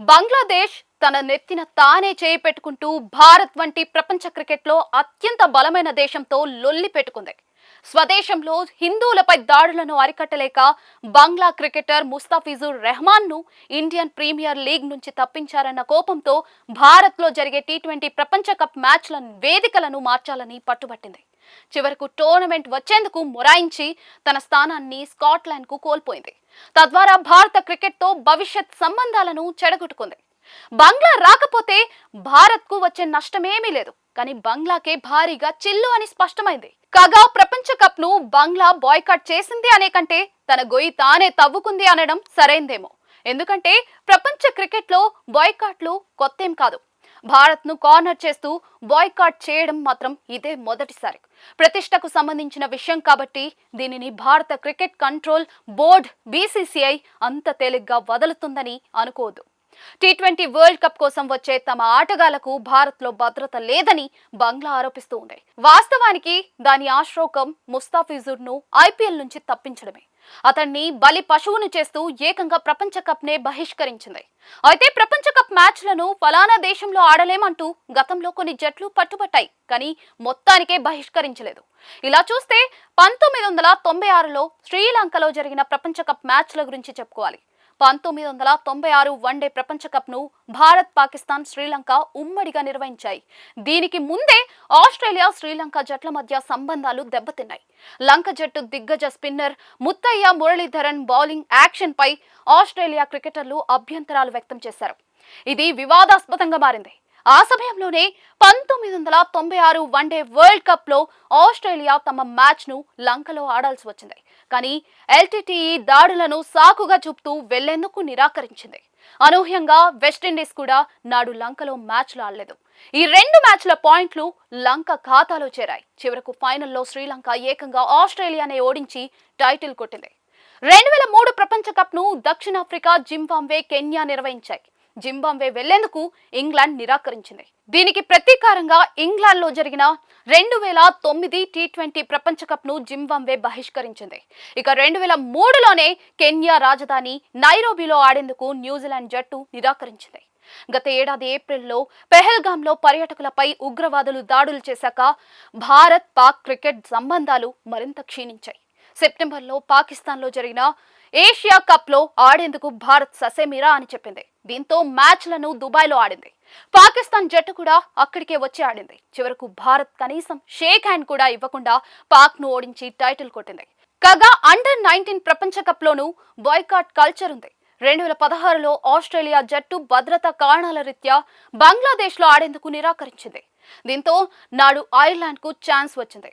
బంగ్లాదేశ్ తన నెత్తిన తానే చేయి పెట్టుకుంటూ భారత్ వంటి ప్రపంచ క్రికెట్లో అత్యంత బలమైన దేశంతో లొల్లి పెట్టుకుంది. స్వదేశంలో హిందువులపై దాడులను అరికట్టలేక బంగ్లా క్రికెటర్ ముస్తాఫిజుర్ రెహమాన్ను ఇండియన్ ప్రీమియర్ లీగ్ నుంచి తప్పించారన్న కోపంతో భారత్లో జరిగే టీ ట్వంటీ ప్రపంచ కప్ మ్యాచ్ల వేదికలను మార్చాలని పట్టుబట్టింది. చివరకు టోర్నమెంట్ వచ్చేందుకు మొరాయించి తన స్థానాన్ని స్కాట్లాండ్కు కోల్పోయింది. తద్వారా భారత క్రికెట్తో భవిష్యత్ సంబంధాలను చెడగొట్టుకుంది. బంగ్లా రాకపోతే భారత్కు వచ్చే నష్టమేమీ లేదు. కానీ బంగ్లాకే భారీగా చిల్లు అని స్పష్టమైంది. కాగా ప్రపంచ కప్ను బంగ్లా బాయ్కాట్ చేసింది అనే కంటే తన గొయ్యి తానే తవ్వుకుంది అనడం సరైందేమో. ఎందుకంటే ప్రపంచ క్రికెట్లో బాయ్కాట్లు కొత్తేం కాదు. భారత్ను కార్నర్ చేస్తూ బాయ్కాట్ చేయడం మాత్రం ఇదే మొదటిసారి. ప్రతిష్టకు సంబంధించిన విషయం కాబట్టి దీనిని భారత క్రికెట్ కంట్రోల్ బోర్డ్ బీసీసీఐ అంత తేలిగ్గా వదులుతుందని అనుకోవద్దు. టీ ట్వంటీ వరల్డ్ కప్ కోసం వచ్చే తమ ఆటగాళ్ళకు భారత్లో భద్రత లేదని బంగ్లా ఆరోపిస్తూ ఉంది వాస్తవానికి దాని ఆశ్రోకం ముస్తాఫిజుర్ను ఐపీఎల్ నుంచి తప్పించడమే. అతన్ని బలి పశువును చేస్తూ ఏకంగా ప్రపంచ కప్ నే బహిష్కరించింది. అయితే ప్రపంచ కప్ మ్యాచ్లను ఫలానా దేశంలో ఆడలేమంటూ గతంలో కొన్ని జట్లు పట్టుబట్టాయి కానీ మొత్తానికే బహిష్కరించలేదు. ఇలా చూస్తే పంతొమ్మిది వందల తొంభై ఆరులో శ్రీలంకలో జరిగిన ప్రపంచ కప్ మ్యాచ్ల గురించి చెప్పుకోవాలి. పంతొమ్మిది వందల తొంభై ఆరు వన్డే ప్రపంచ కప్ను భారత్ పాకిస్తాన్ శ్రీలంక ఉమ్మడిగా నిర్వహించాయి. దీనికి ముందే ఆస్ట్రేలియా శ్రీలంక జట్ల మధ్య సంబంధాలు దెబ్బతిన్నాయి. లంక జట్టు దిగ్గజ spinner Muttiah Muralitharan bowling action పై ఆస్ట్రేలియా క్రికెటర్లు అభ్యంతరాలు వ్యక్తం చేశారు. ఇది వివాదాస్పదంగా మారింది. ఆ సమయంలోనే పంతొమ్మిది వందల తొంభై ఆరు వన్డే వరల్డ్ కప్లో ఆస్ట్రేలియా తమ మ్యాచ్ను లంకలో ఆడాల్సి వచ్చింది. కానీ ఎల్టీటీఈ దాడులను సాకుగా చూపుతూ వెళ్ళేందుకు నిరాకరించింది. అనూహ్యంగా వెస్టిండీస్ కూడా నాడు లంకలో మ్యాచ్లు ఆడలేదు. ఈ రెండు మ్యాచ్ల పాయింట్లు లంక ఖాతాలో చేరాయి. చివరకు ఫైనల్లో శ్రీలంక ఏకంగా ఆస్ట్రేలియానే ఓడించి టైటిల్ కొట్టింది. రెండు వేల మూడు ప్రపంచ కప్ను దక్షిణాఫ్రికా జింబాంబే కెన్యా నిర్వహించాయి. జింబాబ్వే వెళ్ళేందుకు ఇంగ్లాండ్ నిరాకరించింది. దీనికి ప్రతీకారంగా ఇంగ్లాండ్లో జరిగిన రెండు వేల తొమ్మిది టీ ట్వంటీ ప్రపంచ కప్ను జింబాబ్వే బహిష్కరించింది. ఇక రెండు వేల మూడులోనే కెన్యా రాజధాని నైరోబిలో ఆడేందుకు న్యూజిలాండ్ జట్టు నిరాకరించింది. గత ఏడాది ఏప్రిల్లో పెహల్గాంలో పర్యాటకులపై ఉగ్రవాదులు దాడులు చేశాక భారత్ పాక్ క్రికెట్ సంబంధాలు మరింత క్షీణించాయి. సెప్టెంబర్లో పాకిస్తాన్లో జరిగిన ఏషియా కప్లో ఆడేందుకు భారత్ ససేమిరా అని చెప్పింది. దీంతో మ్యాచ్లను దుబాయ్లో ఆడింది. పాకిస్తాన్ జట్టు కూడా అక్కడికే వచ్చి ఆడింది. చివరకు భారత్ కనీసం షేక్ హ్యాండ్ కూడా ఇవ్వకుండా పాక్ను ఓడించి టైటిల్ కొట్టింది. కాగా అండర్ నైన్టీన్ ప్రపంచ కప్ లోనూ బాయ్కాట్ కల్చర్ ఉంది. రెండు వేల పదహారులో ఆస్ట్రేలియా జట్టు భద్రతా కారణాల రీత్యా బంగ్లాదేశ్లో ఆడేందుకు నిరాకరించింది. దీంతో నాడు ఐర్లాండ్కు ఛాన్స్ వచ్చింది.